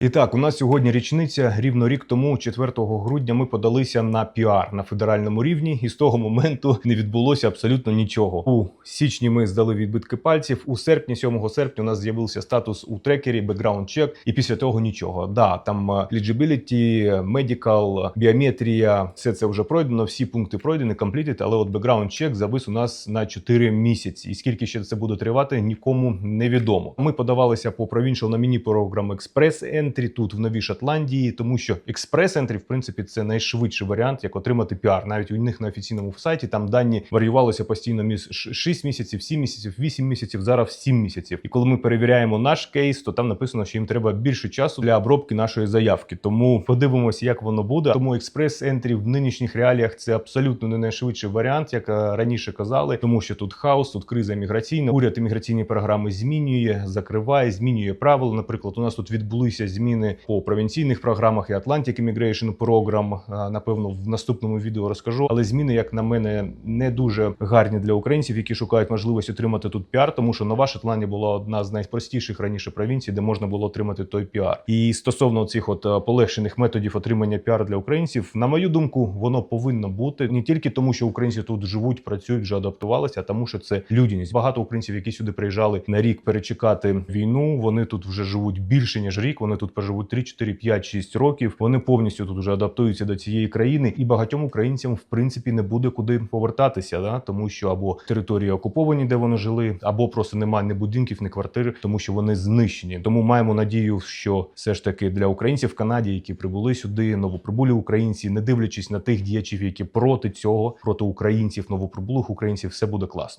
І так, у нас сьогодні річниця. Рівно рік тому, 4 грудня, ми подалися на піар на федеральному рівні, і з того моменту не відбулося абсолютно нічого. У січні ми здали відбитки пальців. У серпні, 7 серпня, у нас з'явився статус у трекері, бекграунд чек, і після того нічого. Да, там е, eligibility, medical, біометрія, все це вже пройдено. Всі пункти пройдені, completed, але от бекграунд чек завис у нас на 4 місяці. І скільки ще це буде тривати, нікому не відомо. Ми подавалися по Provincial Nominee Program Express Entry тут в Новій Шотландії, тому що Entry, в принципі, це найшвидший варіант, як отримати піар. Навіть у них на офіційному сайті там дані варіювалися постійно між 6 місяців, 7 місяців, 8 місяців, зараз 7 місяців. І коли ми перевіряємо наш кейс, то там написано, що їм треба більше часу для обробки нашої заявки. Тому подивимося, як воно буде. Тому Entry в нинішніх реаліях це абсолютно не найшвидший варіант, як е, раніше казали, тому що тут хаос, тут криза міграційна. Уряд імміграційні програми змінює, закриває, змінює правила. Наприклад, у нас тут відбулися зміни по провінційних програмах і Atlantic Immigration Program. Е, Напевно, в наступному відео розкажу. Але зміни, як на мене, не дуже гарні для українців, які шукають можливість отримати тут піар, тому що Нова Шотландія була одна з найпростіших раніше провінцій, де можна було отримати той піар. І стосовно цих от е, полегшених методів отримання піар для українців, на мою думку, воно повинно бути не тільки тому, що українці тут живуть, працюють, вже адаптувалися, а тому, що це людяність. Багато українців, які сюди приїжджали на рік перечекати війну, вони тут вже живуть більше ніж рік. Вони тут проживуть 3, 4, 5, 6 років. Вони повністю тут вже адаптуються до цієї країни, і багатьом українцям в принципі не буде куди повертатися, да? тому що або території окуповані, де вони жили, або просто немає ні будинків, ні квартир, тому що вони знищені. Тому маємо надію, що все ж таки для українців в Канаді, які прибули сюди, новоприбулі українці, не дивлячись на тих діячів, які проти цього, проти українців, новоприбулих українців, все буде класно.